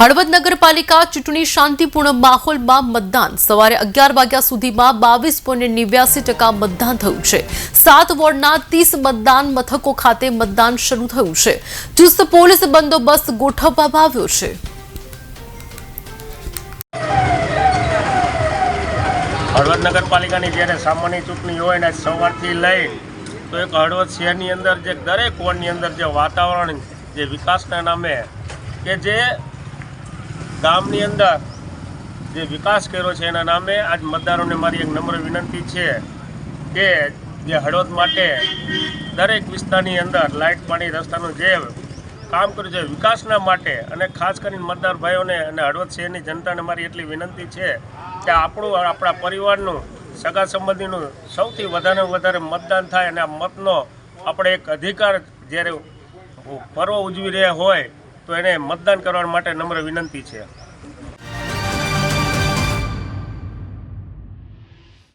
હળવદ નગરપાલિકા ચૂંટણી શાંતિપૂર્ણ માહોલમાં મતદાન. સવારે અગિયાર વાગ્યા સુધીમાં બાવીસ પોઈન્ટ નેવ્યાસી ટકા મતદાન થયું છે. સાત વોર્ડના ત્રીસ મતદાન મથકો ખાતે મતદાન શરૂ થયું છે. ચુસ્ત પોલીસ બંદોબસ્ત ગોઠવવામાં આવ્યો છે. હળવદ નગરપાલિકાની જ્યારે સામાન્ય ચૂંટણી હોય ને સવારથી લઈ તો એક હળવદ શહેરની અંદર જે દરેક વોર્ડની અંદર જે વાતાવરણ, જે વિકાસના નામે કે જે ગામની અંદર જે વિકાસ કર્યો છે એના નામે આજ મતદારોને મારી એક નમ્ર વિનંતી છે કે જે હળવદ માટે દરેક વિસ્તારની અંદર લાઇટ, પાણી, રસ્તાનું જે કામ કર્યું છે વિકાસના માટે અને ખાસ કરીને મતદાર ભાઈઓને અને હળવદ શહેરની જનતાને મારી એટલી વિનંતી છે કે આપણું આપણા પરિવારનું, સગા સંબંધીનું સૌથી વધારે વધારે મતદાન થાય અને આ મતનો આપણે એક અધિકાર જ્યારે પર્વ ઉજવી રહ્યા હોય તો એને મતદાન કરવા માટે નમ્ર વિનંતી છે.